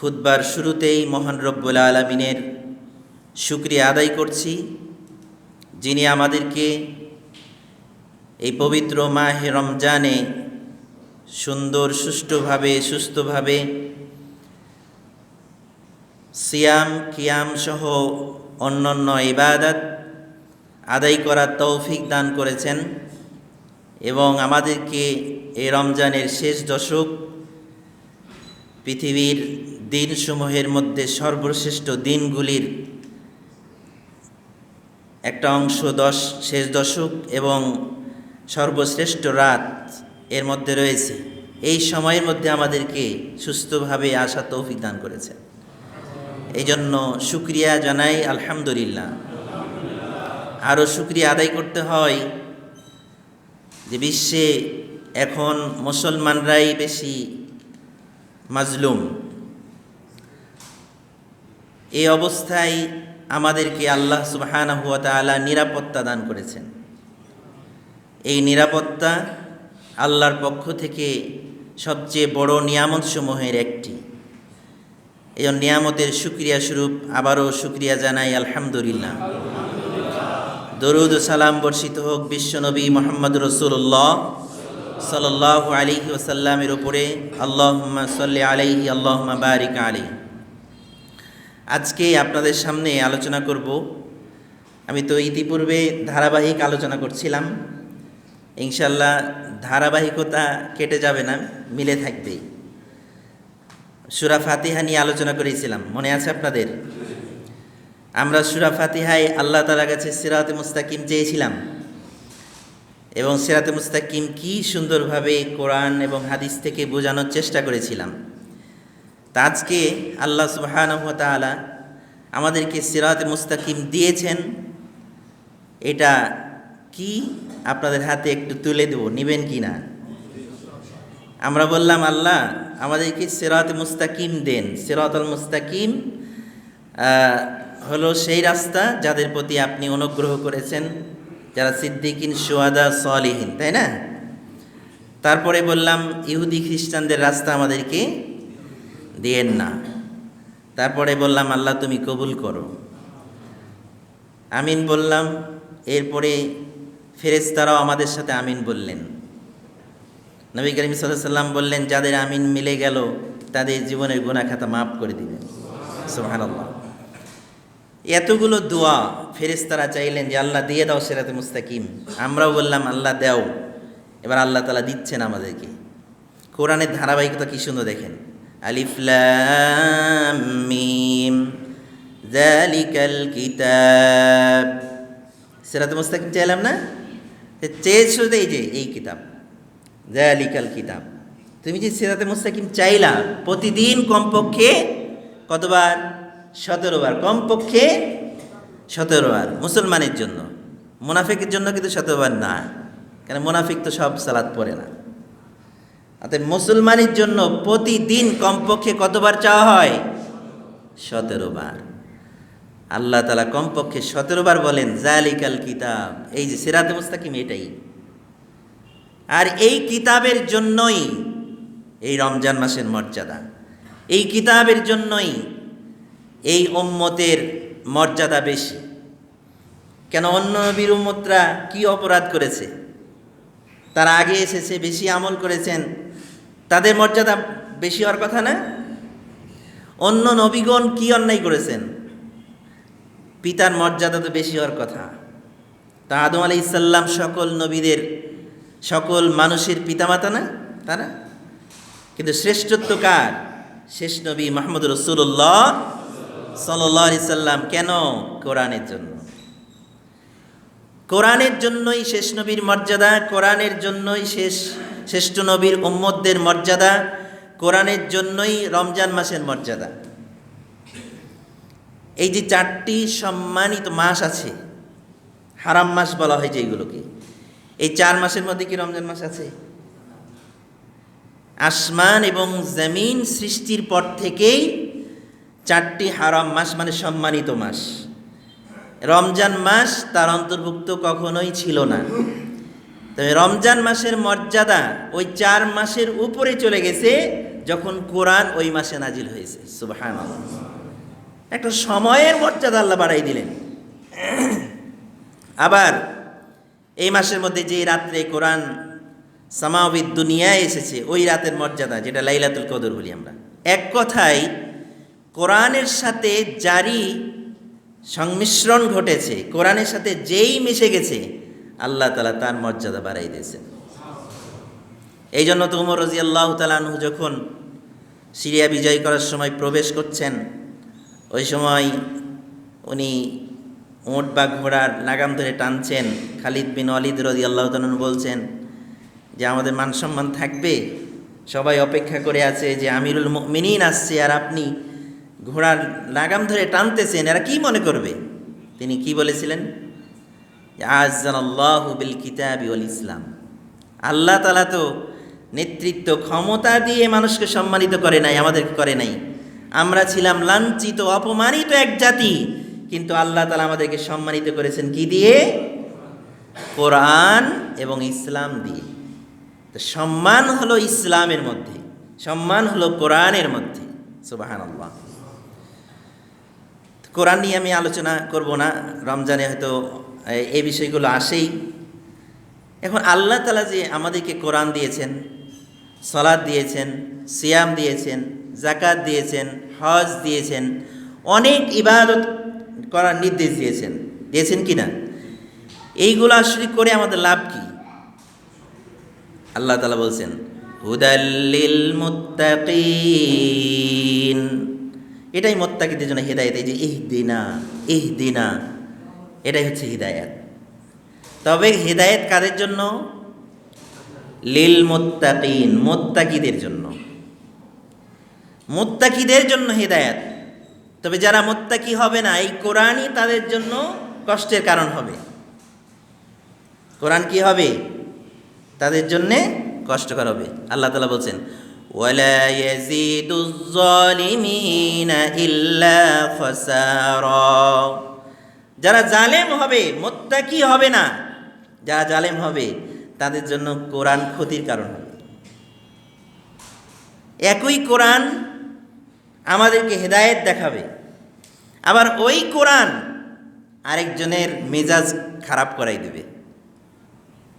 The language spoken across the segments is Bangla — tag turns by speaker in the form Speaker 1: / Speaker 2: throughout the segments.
Speaker 1: খুদ্বার শুরুতেই মহান রব্বুল আলমিনের শুক্রিয়া আদায় করছি, যিনি আমাদেরকে এই পবিত্র মাহে রমজানে সুন্দর, সুষ্ঠুভাবে, সুস্থভাবে সিয়াম, কিয়াম সহ অন্যান্য ইবাদত আদায় করার তৌফিক দান করেছেন এবং আমাদেরকে এই রমজানের শেষ দশক পৃথিবীর দিনসমূহের মধ্যে সর্বশ্রেষ্ঠ দিনগুলির একটা অংশ দশ, শেষ দশক এবং সর্বশ্রেষ্ঠ রাত এর মধ্যে রয়েছে। এই সময়ের মধ্যে আমাদেরকে সুস্থভাবে আসা তৌফিক দান করেছে এই জন্য শুক্রিয়া জানাই, আলহামদুলিল্লাহ। আরও শুক্রিয়া আদায় করতে হয় যে বিশ্বে এখন মুসলমানরাই বেশি মাজলুম। এই অবস্থায় আমাদেরকে আল্লাহ সুবহানাহু ওয়া তাআলা নিরাপত্তা দান করেছেন। এই নিরাপত্তা আল্লাহর পক্ষ থেকে সবচেয়ে বড় নিয়ামতসমূহের একটি। এই নিয়ামতের সুক্রিয়া স্বরূপ আবারও সুক্রিয়া জানাই আলহামদুলিল্লাহ। দরুদ সালাম বর্ষিত হোক বিশ্বনবী মোহাম্মদ রসুল্লাহ সাল্লাহ আলিহি ওসাল্লামের উপরে আল্লাহম্মা সাল্লি আলাইহি, আল্লাহম্মা বারিক আলী আজকে আপনাদের সামনে আলোচনা করব। আমি তো ইতিপূর্বে ধারাবাহিক আলোচনা করছিলাম। ইনশাল্লাহ ধারাবাহিকতা কেটে যাবে না, মিলে থাকবে। সুরা ফাতিহা নিয়ে আলোচনা করেছিলাম, মনে আছে আপনাদের? আমরা সুরা ফাতিহায় আল্লাহ তালার কাছে সিরাতে মুস্তাকিম চেয়েছিলাম। এবং সিরাতে মুস্তাকিম কি সুন্দরভাবে কোরআন এবং হাদিস থেকে বোঝানোর চেষ্টা করেছিলাম। তা আজকে আল্লাহ সুবাহানহতালা আমাদেরকে সিরাতে মুস্তাকিম দিয়েছেন। এটা কি? আপনাদের হাতে একটু তুলে দেবো। নেবেন কি না? আমরা বললাম, আল্লাহ, আমাদেরকে সিরাত মুস্তাকিম দেন। সিরাতুল মুস্তাকিম হলো সেই রাস্তা যাদের প্রতি আপনি অনুগ্রহ করেছেন। যারা সিদ্দিকিন সোয়াদা সলিহীন, তাই না? তারপরে বললাম, ইহুদি খ্রিস্টানদের রাস্তা আমাদেরকে দিয়েন না। তারপরে বললাম, আল্লাহ তুমি কবুল করো। আমিন বললাম, এরপরে ফেরেস্তারাও আমাদের সাথে আমিন বললেন। নবী করিম সাল্লাম বললেন, যাদের আমিন মিলে গেল, তাদের জীবনের গুণা খাতা মাফ করে দিবেন। সুবহানাল্লাহ। এতগুলো দোয়া ফেরেস্তারা চাইলেন যে আল্লাহ দিয়ে দাও সেরাতে মুস্তাকিম। আমরাও বললাম, আল্লাহ দাও। এবার আল্লাহ তালা দিচ্ছেন আমাদেরকে। কোরআনের ধারাবাহিকতা কি সুন্দর দেখেন। আলিফলাম মিম জালিকাল কিতাব। সেরাতে মুস্তাকিম চাইলাম না? চেয়েছো এই যে, এই কিতাব। জালিকাল কিতাব। তুমি যে সেরাতে মুস্তাকিম চাইলা, প্রতিদিন কমপক্ষে কতবার? সতেরো বার কমপক্ষে সতেরো বার মুসলমানের জন্য। মুনাফিকের জন্য কিন্তু সতেরো বার না, কেন মুনাফিক তো সব সালাদ পড়ে না। অতএব মুসলমানের জন্য প্রতিদিন কমপক্ষে কতবার চাওয়া হয়? সতেরো বার আল্লাহ তালা কমপক্ষে সতেরো বার বলেন জালিকাল কিতাব। এই যে সিরাতে মুস্তাকিম এটাই। আর এই কিতাবের জন্যই এই রমজান মাসের মর্যাদা। এই কিতাবের জন্যই এই উম্মতের মর্যাদা বেশি। কেন অন্য নবীর উম্মতরা কি অপরাধ করেছে? তারা আগে এসেছে, বেশি আমল করেছেন, তাদের মর্যাদা বেশি হওয়ার কথা না? অন্য নবীগণ কি অন্যায় করেছেন? পিতার মর্যাদা তো বেশি হওয়ার কথা। তা আদম আলি ইসাল্লাম সকল নবীদের, সকল মানুষের পিতামাতা না তারা? কিন্তু শ্রেষ্ঠত্ব কার? শেষ নবী মাহমুদ রসুল্লাহ সাল্লি সাল্লাম কেন কোরআনের জন্য? কোরআনের জন্যই শেষ নবীর মর্যাদা, কোরআনের জন্যই শেষ, শ্রেষ্ঠ নবীর উম্মদদের মর্যাদা, কোরআনের জন্যই রমজান মাসের মর্যাদা। এই যে চারটি সম্মানিত মাস আছে, হারাম মাস বলা হয় যেগুলোকে এই চার মাসের মধ্যে কি রমজান মাস আছে? আসমান এবং জমিন সৃষ্টির পর থেকেই চারটি হারাম মাস মানে সম্মানিত মাস। রমজান মাস তার অন্তর্ভুক্ত কখনোই ছিল না। তবে রমজান মাসের মর্যাদা ওই চার মাসের উপরে চলে গেছে যখন কোরআন ওই মাসে নাজিল হয়েছে। সুবাহান একটা সময়ের মর্যাদা আল্লাহ বাড়াই দিলেন। আবার এই মাসের মধ্যে যে রাত্রে কোরআন সামাবিদ দুনিয়ায় এসেছে, ওই রাতের মর্যাদা, যেটা লাইলাতুল কদর বলি আমরা। এক কথায় কোরআনের সাথে জারি সংমিশ্রণ ঘটেছে। কোরআনের সাথে যেই মিশে গেছে, আল্লাহ তালা তার মর্যাদা বাড়াই দিয়েছেন এই জন্য তো উমর রাজি আল্লাহ তালানহু যখন সিরিয়া বিজয় করার সময় প্রবেশ করছেন, ওই সময় উনি উঁট বা ঘোড়ার লাগাম ধরে টানছেন। খালিদ বিন অলিদ রদি আল্লাহ তালন বলছেন যে, আমাদের মান সম্মান থাকবে। সবাই অপেক্ষা করে আছে যে, আমিরুল মিনিন আসছে আর আপনি ঘোড়ার লাগাম ধরে টানতেছেন, এরা কি মনে করবে? তিনি কি বলেছিলেন? বিল কিতাবি ওল ইসলাম আল্লাহ তালা তো নেতৃত্ব ক্ষমতা দিয়ে মানুষকে সম্মানিত করে নাই আমাদের করে নাই। আমরা ছিলাম লাঞ্ছিত, অপমানিত এক জাতি, কিন্তু আল্লাহ তালা আমাদেরকে সম্মানিত করেছেন কি দিয়ে? কোরআন এবং ইসলাম দিয়ে। তো সম্মান হলো ইসলামের মধ্যে, সম্মান হলো কোরআনের মধ্যে। সুবাহান আল্লাহ কোরআন নিয়ে আমি আলোচনা করব না, রমজানে হয়তো এই বিষয়গুলো আসেই। এখন আল্লাহ তালা যে আমাদেরকে কোরআন দিয়েছেন সলাদ দিয়েছেন, সিয়াম দিয়েছেন জাকাত দিয়েছেন, হজ দিয়েছেন, অনেক ইবাদত করার নির্দেশ দিয়েছেন। দিয়েছেন কি না? এইগুলো আসলে করে আমাদের লাভ কি? আল্লাহ তালা বলছেন হুদাল্লিল মুত্তাকিন। এটাই মোত্তাকিদের জন্য হেদায়ত, এই যে ইহ দিনা এহ দিনা এটাই হচ্ছে হৃদায়াত। তবে হেদায়েত কাদের জন্য? লিল মোত্তাকিন মোত্তাকিদের জন্য। মোত্তাকিদের জন্য হেদায়াত। তবে যারা মোত্তাকি হবে না, এই কোরআনই তাদের জন্য কষ্টের কারণ হবে। কোরআন কি হবে? তাদের জন্যে কষ্টকর হবে। আল্লাহ তালা বলছেন ولا يزيد الظالمين إلا خسارا যারা জালেম হবে মোত্তাকি হবে না যারা জালেম হবে তাদের জন্য কোরআন ক্ষতির কারণ হবে একই কোরআন আমাদেরকে হেদায়েত দেখাবে আবার ওই কোরআন আরেকজনের মেজাজ খারাপ করাই দেবে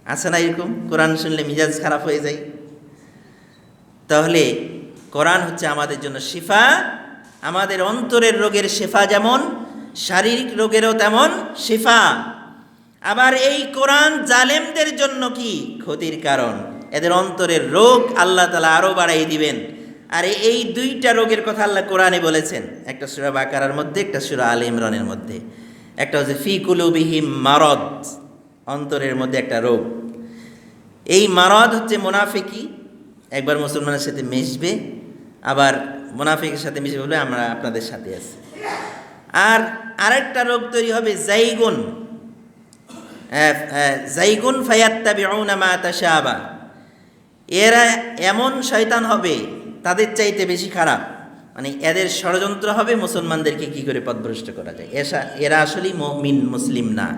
Speaker 1: আছে না এরকম কোরআন শুনলে মেজাজ খারাপ হয়ে যায় তাহলে কোরআন হচ্ছে আমাদের জন্য শিফা। আমাদের অন্তরের রোগের শেফা যেমন, শারীরিক রোগেরও তেমন শিফা। আবার এই কোরআন জালেমদের জন্য কি? ক্ষতির কারণ। এদের অন্তরের রোগ আল্লাহ তালা আরও বাড়াই দিবেন। আর এই দুইটা রোগের কথা আল্লাহ কোরআনে বলেছেন। একটা সুরা বাকারার মধ্যে, একটা সুরা আল ইমরানের মধ্যে। একটা হচ্ছে, ফি কুলুবিহিম মারদ। অন্তরের মধ্যে একটা রোগ। এই মারদ হচ্ছে মোনাফিকি একবার মুসলমানের সাথে মিশবে, আবার মোনাফিকের সাথে মিশবে বলে আমরা আপনাদের সাথে আছি। আর আরেকটা রোগ তৈরি হবে জাইগুন। জাইগুন ফায়াত্তা মা তাশাবা। এরা এমন শয়তান হবে, তাদের চাইতে বেশি খারাপ। মানে এদের ষড়যন্ত্র হবে, মুসলমানদেরকে কি করে পথভ্রষ্ট করা যায়? এসা, এরা আসলেই মিন মুসলিম না।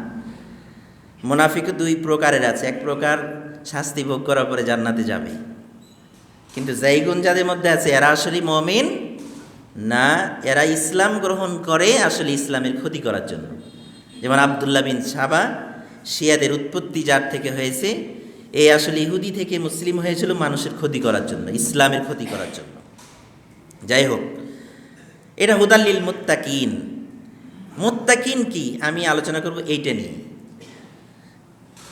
Speaker 1: মুনাফিক দুই প্রকারের আছে। এক প্রকার শাস্তি ভোগ করার পরে জান্নাতে যাবে। কিন্তু জাইগুন যাদের মধ্যে আছে, এরা আসলে মমিন না, এরা ইসলাম গ্রহণ করে আসলে ইসলামের ক্ষতি করার জন্য। যেমন আবদুল্লাহ বিন সাবা, শিয়াদের উৎপত্তি যার থেকে হয়েছে, এ আসলে ইহুদি থেকে মুসলিম হয়েছিল মানুষের ক্ষতি করার জন্য, ইসলামের ক্ষতি করার জন্য। যাই হোক, এটা হুদাল্লিল মুত্তাকিন। মুত্তাকিন কি? আমি আলোচনা করব এইটা নিয়ে।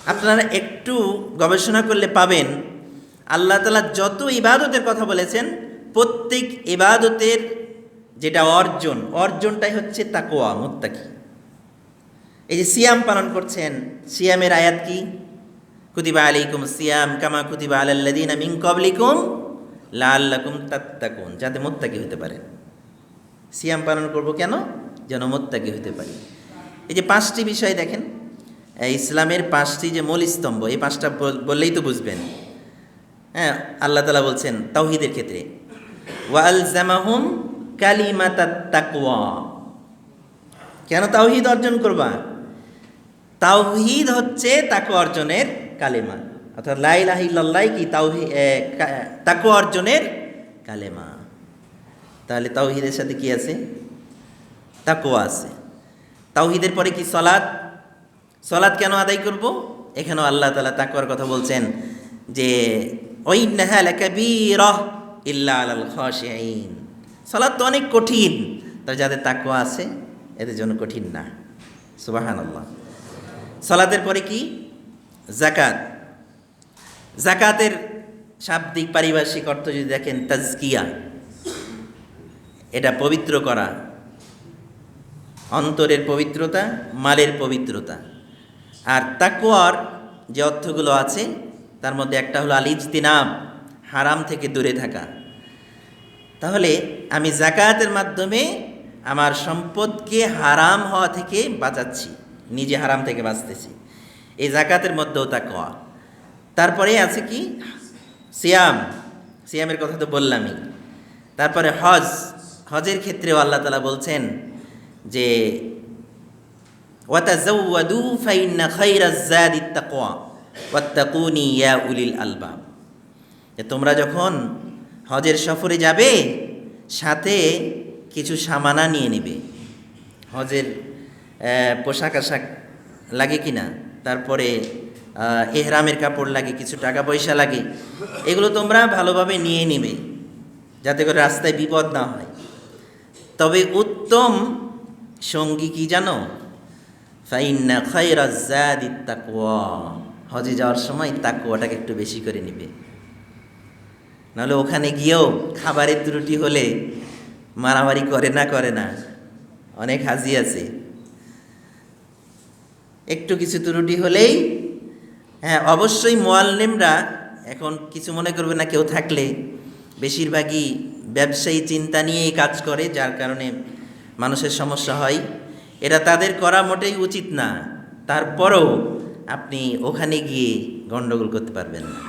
Speaker 1: আপনারা একটু গবেষণা করলে পাবেন আল্লাহ তালা যত ইবাদতের কথা বলেছেন, প্রত্যেক ইবাদতের যেটা অর্জন, অর্জনটাই হচ্ছে তাকোয়া মুত্তাকি। এই যে সিয়াম পালন করছেন, সিয়ামের আয়াত কি? কুতিবা আলাইকুম সিয়াম কামা কুতিবা আলাল্লাদিন মিন কবলিকুম লাল্লাকুম তাত্তাকুন। যাতে মোত্তাকি হতে পারে। সিয়াম পালন করব কেন? যেন মোত্তাকি হতে পারি। এই যে পাঁচটি বিষয় দেখেন ইসলামের পাঁচটি যে মূল স্তম্ভ, এই পাঁচটা বললেই তো বুঝবেন। হ্যাঁ আল্লাহ তালা বলছেন তাওহিদের ক্ষেত্রে। ওয়াল জামাহুম কালিমাতা তাকওয়া। কেন তাওহিদ অর্জন করবা? তাওহিদ হচ্ছে তাকু অর্জনের কালেমা। অর্থাৎ লাই লাহি লাইলাহিল্লাহ কি তাওহি তাকু অর্জনের কালেমা। তাহলে তাওহিদের সাথে কি আছে? তাকোয়া আছে। তাওহিদের পরে কি সলাদ সলাদ কেন আদায় করব? এখানেও আল্লাহ তালা তাকুয়ার কথা বলছেন যে ওই নাহালাকাবীরহ ইল্লা আলাল খাশিঈন। সলাৎ তো অনেক কঠিন, তবে যাদের তাকওয়া আছে, এদের জন্য কঠিন না। সুবহানাল্লাহ। সলাতের পরে কি? জাকাত জাকাতের শাব্দিক পারিভাষিক অর্থ যদি দেখেন, তাজকিয়া। এটা পবিত্র করা। অন্তরের পবিত্রতা, মালের পবিত্রতা। আর তাকুয়ার যে অর্থগুলো আছে তার মধ্যে একটা হলো আলিজ আলিজতিনাব হারাম থেকে দূরে থাকা। তাহলে আমি জাকাতের মাধ্যমে আমার সম্পদকে হারাম হওয়া থেকে বাঁচাচ্ছি, নিজে হারাম থেকে বাঁচতেছি। এই জাকাতের মধ্যেও তাকওয়া। তারপরে আছে কি? সিয়াম। সিয়ামের কথা তো বললামই। তারপরে হজ। হজের ক্ষেত্রেও আল্লাহ তালা বলছেন যে ওয়াতাজাওয়াদু ফাইন্না খাইরাজ জাদিত তাকওয়া ইয়া উলিল আলবাব। যে তোমরা যখন হজের সফরে যাবে, সাথে কিছু সামানা নিয়ে নেবে। হজের পোশাক আশাক লাগে কি না তারপরে এহরামের কাপড় লাগে, কিছু টাকা পয়সা লাগে। এগুলো তোমরা ভালোভাবে নিয়ে নেবে, যাতে করে রাস্তায় বিপদ না হয়। তবে উত্তম সঙ্গী কি জানো? ফাইন্না খয়রাজ জাদিত তাকওয়া। হজে যাওয়ার সময় তাকওয়াটাকে একটু বেশি করে নিবে। নাহলে ওখানে গিয়েও খাবারের ত্রুটি হলে মারামারি করে না করে না। অনেক হাজি আছে। একটু কিছু ত্রুটি হলেই হ্যাঁ অবশ্যই মোয়াল্লিমরা এখন কিছু মনে করবে না কেউ থাকলে। বেশিরভাগই ব্যবসায়ী চিন্তা নিয়েই কাজ করে, যার কারণে মানুষের সমস্যা হয়। এটা তাদের করা মোটেই উচিত না। তারপরও আপনি ওখানে গিয়ে গণ্ডগোল করতে পারবেন না।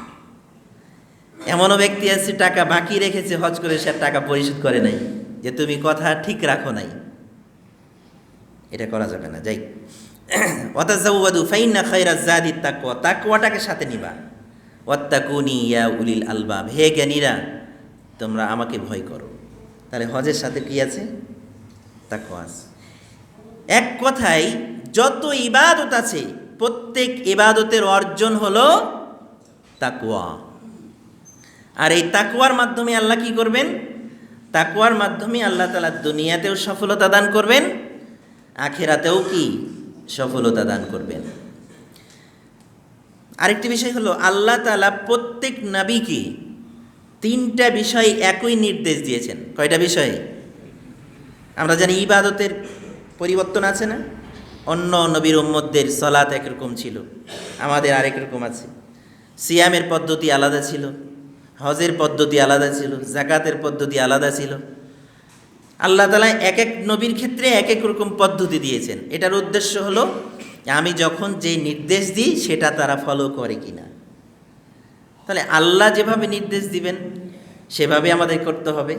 Speaker 1: এমনও ব্যক্তি আছে, টাকা বাকি রেখেছে, হজ করে সে টাকা পরিশোধ করে নাই, যে তুমি কথা ঠিক রাখো নাই। এটা করা যাবে না, যাই। ওয়াতাজাওয়াদু, ফাইন্না খায়রাজ জাদি তাকওয়া, তাকওয়াটাকে সাথে নিবা। ওয়াত্তাকুনি ইয়া উলিল আলবাব, হে জ্ঞানীরা, তোমরা আমাকে ভয় করো। তাহলে হজের সাথে কি আছে? তাকওয়া আছে। এক কথায়, যত ইবাদত আছে প্রত্যেক ইবাদতের অর্জন হলো তাকওয়া। আর এই তাকুয়ার মাধ্যমে আল্লাহ কি করবেন? তাকুয়ার মাধ্যমে আল্লাহ তালা দুনিয়াতেও সফলতা দান করবেন, আখেরাতেও কি সফলতা দান করবেন। আরেকটি বিষয় হলো, আল্লাহ তালা প্রত্যেক নাবিকে তিনটা বিষয় একই নির্দেশ দিয়েছেন। কয়টা বিষয়ে? আমরা জানি ইবাদতের পরিবর্তন আছে না? অন্য নবীর উম্মতদের সলাৎ একরকম ছিল। আমাদের আরেক রকম আছে। সিয়ামের পদ্ধতি আলাদা ছিল, হজের পদ্ধতি আলাদা ছিল জাকাতের পদ্ধতি আলাদা ছিল। আল্লাহ তালা এক এক নবীর ক্ষেত্রে এক এক রকম পদ্ধতি দিয়েছেন। এটার উদ্দেশ্য হলো, আমি যখন যে নির্দেশ দিই, সেটা তারা ফলো করে কিনা। তাহলে আল্লাহ যেভাবে নির্দেশ দিবেন, সেভাবে আমাদের করতে হবে।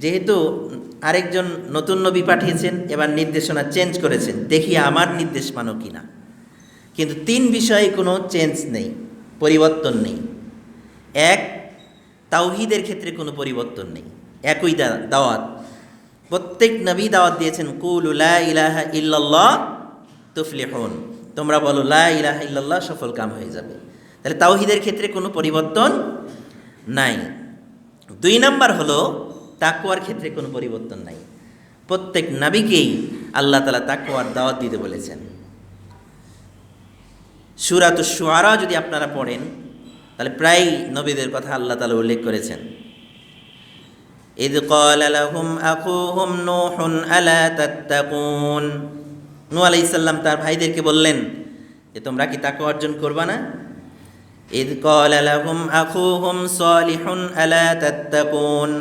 Speaker 1: যেহেতু আরেকজন নতুন নবী পাঠিয়েছেন, এবার নির্দেশনা চেঞ্জ করেছেন। দেখি আমার নির্দেশ মানো কিনা। কিন্তু তিন বিষয়ে কোনো চেঞ্জ নেই, পরিবর্তন নেই। এক, তাওহিদের ক্ষেত্রে কোনো পরিবর্তন নেই। একই দাওয়াত। প্রত্যেক নবী দাওয়াত দিয়েছেন, কুল লা ইলাহা ইল্লাল্লাহ তুফলিহুন। তোমরা বলো, লা ইলাহা ইল্লাল্লাহ সফল কাম হয়ে যাবে। তাহলে তাওহিদের ক্ষেত্রে কোনো পরিবর্তন নাই। দুই নাম্বার হলো তাকুয়ার ক্ষেত্রে কোনো পরিবর্তন নাই প্রত্যেক নাবিকেই আল্লাহ তালা তাকুয়ার দাওয়াত দিতে বলেছেন সুরাত সুয়ারা যদি আপনারা পড়েন তাহলে প্রায় নবীদের কথা আল্লাহ তালা উল্লেখ করেছেন إذ قال لهم أخوهم نوح ألا تتقون নূহ আলাইহিস সালাম তার ভাইদেরকে বললেন যে তোমরা কি তাকে অর্জন করবা না إذ قال لهم أخوهم صالح ألا تتقون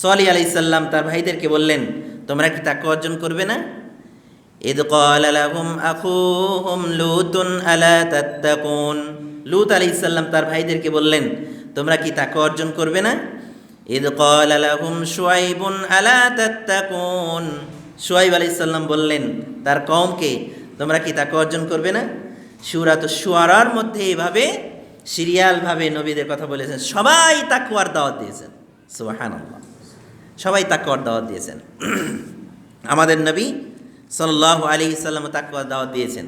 Speaker 1: সোয়ালি আলাইসাল্লাম তার ভাইদেরকে বললেন, তোমরা কি তাকে অর্জন করবে না? ইদ কলালাহুম আখুহুম লুতুন আলা তাত্তাকুন। লুত আলাইসাল্লাম তার ভাইদেরকে বললেন, তোমরা কি তাকে অর্জন করবে না? ইদ কলালাহুম শুয়াইবুন আলা তাত্তাকুন। আলি আলাইসাল্লাম বললেন, তার কমকে তোমরা কি তাকে অর্জন করবে না? সুরাত সুয়ারার মধ্যে এভাবে সিরিয়ালভাবে নবীদের কথা বলেছেন, সবাই তাকুয়ার দাওয়াত দিয়েছেন। সুবাহান আল্লাহ সবাই তাকুয়ার দাওয়াত দিয়েছেন। আমাদের নবী সাল্লাহ আলী সাল্লাম তাকুয়ার দাওয়াত দিয়েছেন।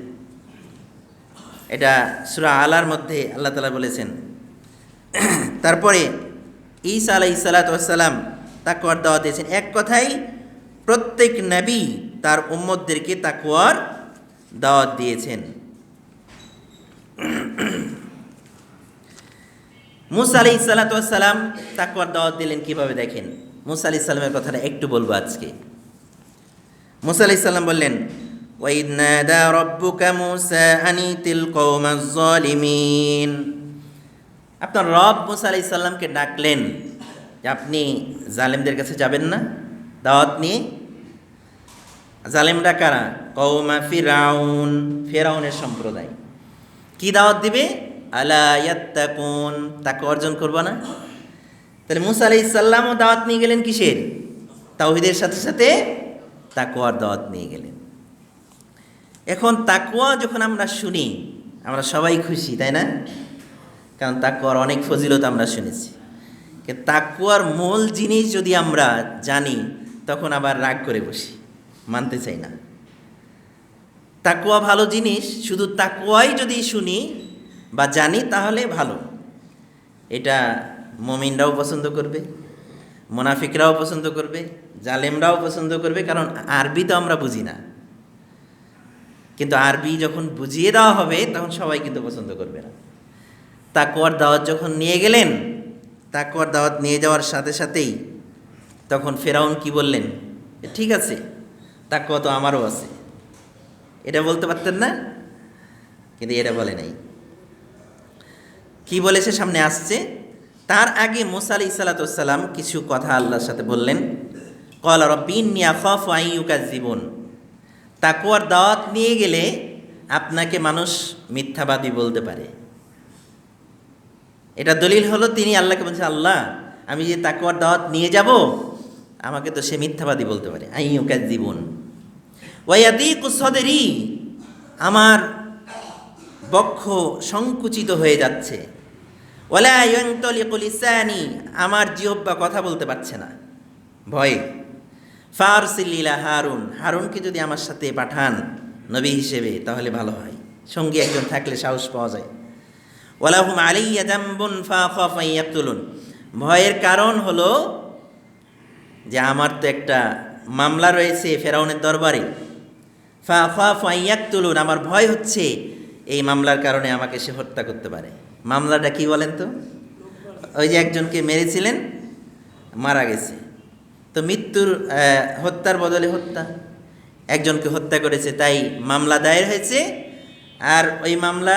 Speaker 1: এটা সুরা আলার মধ্যে আল্লাহ তালা বলেছেন। তারপরে ঈসা আলাই সালাতাম তাকুয়ার দাওয়াত দিয়েছেন। এক কথাই প্রত্যেক নবী তার উম্মদদেরকে তাকুয়ার দাওয়াত দিয়েছেন। মুসা আলি সালাতাম তাকুয়ার দাওয়াত দিলেন কীভাবে দেখেন? মুসা আলি সাল্লামের কথাটা একটু বলবো আজকে মুসা আলি সাল্লাম বললেন وَإِذْ نَادَى رَبُّكَ مُوسَىٰ أَنِ ائْتِ الْقَوْمَ الظَّالِمِينَ আপনার রব মুসা আলি সাল্লামকে ডাকলেন যে আপনি জালেমদের কাছে যাবেন না দাওয়াত নিয়ে জালেমরা কারা কৌমা ফিরাউন ফেরাউনের সম্প্রদায় কি দাওয়াত দিবে আলা ইয়াত্তাকুন তাকে অর্জন করবো না তাহলে মুসা আলি সাল্লামও দাওয়াত নিয়ে গেলেন কিসের? তাওহিদের সাথে সাথে তাকুয়ার দাওয়াত নিয়ে গেলেন। এখন তাকুয়া যখন আমরা শুনি, আমরা সবাই খুশি, তাই না? কারণ তাকুয়ার অনেক ফজিলত আমরা শুনেছি। তাকুয়ার মূল জিনিস যদি আমরা জানি, তখন আবার রাগ করে বসি, মানতে চাই না। তাকুয়া ভালো জিনিস, শুধু তাকুয়াই যদি শুনি বা জানি, তাহলে ভালো। এটা মমিনরাও পছন্দ করবে, মোনাফিকরাও পছন্দ করবে, জালেমরাও পছন্দ করবে, কারণ আরবি তো আমরা বুঝি না। কিন্তু আরবি যখন বুঝিয়ে দেওয়া হবে, তখন সবাই কিন্তু পছন্দ করবে না। তাকুয়ার দাওয়াত যখন নিয়ে গেলেন তাকুয়ার দাওয়াত নিয়ে যাওয়ার সাথে সাথেই তখন ফেরাউন কি বললেন ঠিক আছে তাকুয়া তো আমারও আছে। এটা বলতে পারতেন না, কিন্তু এটা বলে নাই। কি বলেছে সামনে আসছে? তার আগে মোসা আলি সালাতাম কিছু কথা আল্লাহর সাথে বললেন। কল রব্বিন নিয়া খফ আইয়ুকার জীবন তাকুয়ার দাওয়াত নিয়ে গেলে আপনাকে মানুষ মিথ্যাবাদী বলতে পারে। এটা দলিল হলো তিনি আল্লাহকে বলছেন, আল্লাহ, আমি যে তাকুয়ার দাওয়াত নিয়ে যাব, আমাকে তো সে মিথ্যাবাদী বলতে পারে। আইয়ুকার জীবন ওয়াদি কুসদেরই আমার বক্ষ সংকুচিত হয়ে যাচ্ছে। ওলা আমার জিহব্বা কথা বলতে পারছে না। ভয়ে। ফারসিল্লিলা হারুন, হারুনকে যদি আমার সাথে পাঠান নবী হিসেবে, তাহলে ভালো হয়। সঙ্গী একজন থাকলে সাহস পাওয়া যায়। ওলাহুম আলিয়া জাম্বুন ফা খাফাইয়াতুলুন ভয়ের কারণ হলো যে আমার তো একটা মামলা রয়েছে ফেরাউনের দরবারে। ফা ফা ফাইয়াক্তুলুন আমার ভয় হচ্ছে এই মামলার কারণে আমাকে সে হত্যা করতে পারে। মামলাটা কি বলেন তো? ওই যে একজনকে মেরেছিলেন, মারা গেছে। তো মৃত্যুর হত্যার বদলে হত্যা। একজনকে হত্যা করেছে, তাই মামলা দায়ের হয়েছে। আর ওই মামলা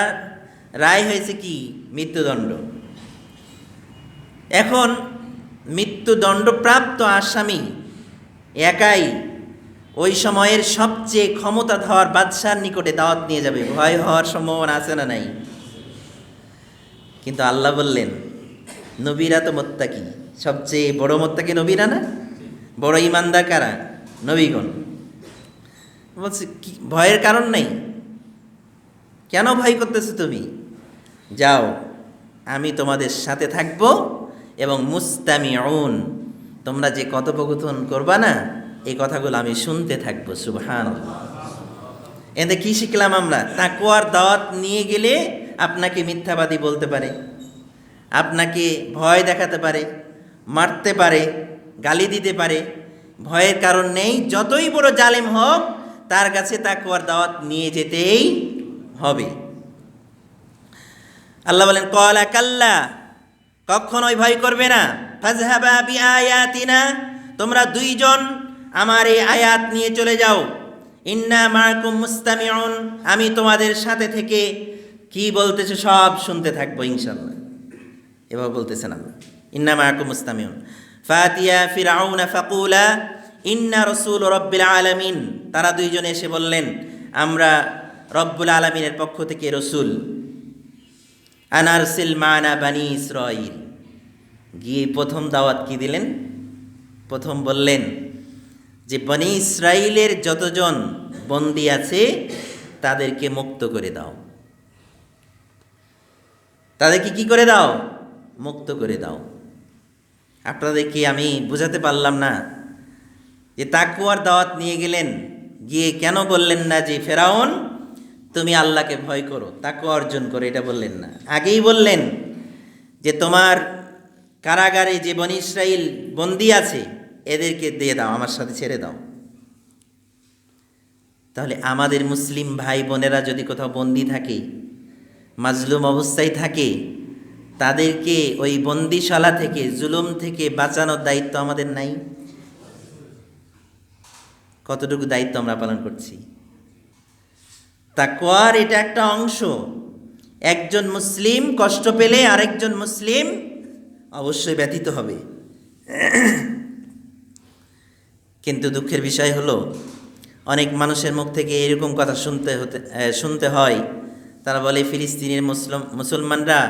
Speaker 1: রায় হয়েছে কি? মৃত্যুদণ্ড। এখন মৃত্যুদণ্ডপ্রাপ্ত আসামি একাই ওই সময়ের সবচেয়ে ক্ষমতাধর বাদশার নিকটে দাওয়াত নিয়ে যাবে। ভয় হওয়ার সম্ভাবনা আছে না নাই? কিন্তু আল্লাহ বললেন, নবীরা তো মোত্তাকি। সবচেয়ে বড় মোত্তাকি নবীরা না? বড় ইমানদার কারা? নবীগণ। বলছে, কি, ভয়ের কারণ নেই? কেন ভয় করতেছো তুমি? যাও, আমি তোমাদের সাথে থাকব এবং মুস্তামি অন তোমরা যে কথোপকথন করবা না, এই কথাগুলো আমি শুনতে থাকব সুবহান এতে কি শিখলাম আমরা? তাকুয়ার দাওয়াত নিয়ে গেলে আপনাকে মিথ্যাবাদী বলতে পারে, আপনাকে ভয় দেখাতে পারে, মারতে পারে, গালি দিতে পারে, ভয়ের কারণ নেই, যতই বড় জালেম হোক, তার কাছে তাকুয়ার দাওয়াত নিয়ে যেতেই হবে। আল্লাহ বলেন, কলা কাল্লা, কখনোই ভয় করবে না। ফাজহাবা বি আয়াতিনা তোমরা দুইজন আমার এই আয়াত নিয়ে চলে যাও। ইন্না মাকুম মুস্তামিউন, আমি তোমাদের সাথে থেকে কি বলতেছে সব শুনতে থাকব ইনশাল্লাহ এবার বলতেছেন আল্লাহ। ইন্না মাকুম মুস্তামিউন। ফাতিয়া ফিরাউনা ফাকুলা, ইন্না রসুল রব্বিল আলামিন। তারা দুইজনে এসে বললেন, আমরা রব্বুল আলমিনের পক্ষ থেকে রসুল। আনারসিল মানা বানি ইসরাইল গিয়ে প্রথম দাওয়াত কি দিলেন? প্রথম বললেন যে, বনি ইসরায়েলের যতজন বন্দি আছে, তাদেরকে মুক্ত করে দাও। তাদেরকে কি করে দাও? মুক্ত করে দাও। আপনাদেরকে আমি বোঝাতে পারলাম না যে তাকুয়ার দাওয়াত নিয়ে গেলেন, গিয়ে কেন বললেন না যে, ফেরাউন, তুমি আল্লাহকে ভয় করো তাকুয়া অর্জন করো, এটা বললেন না। আগেই বললেন যে, তোমার কারাগারে যে বনি ইসরাইল বন্দি আছে, এদেরকে দিয়ে দাও, আমার সাথে ছেড়ে দাও। তাহলে আমাদের মুসলিম ভাই বোনেরা যদি কোথাও বন্দি থাকে মাজলুম অবস্থায় থাকে। তাদেরকে ওই বন্দিশালা থেকে, জুলুম থেকে বাঁচানোর দায়িত্ব আমাদের নাই। কতটুকু দায়িত্ব আমরা পালন করছি? তাকওয়ার এটা একটা অংশ। একজন মুসলিম কষ্ট পেলে আরেকজন মুসলিম অবশ্যই ব্যথিত হবে। কিন্তু দুঃখের বিষয় হলো, অনেক মানুষের মুখ থেকে এরকম কথা শুনতে হতে শুনতে হয়। তারা বলে ফিলিস্তিনের মুসলিম মুসলমানরা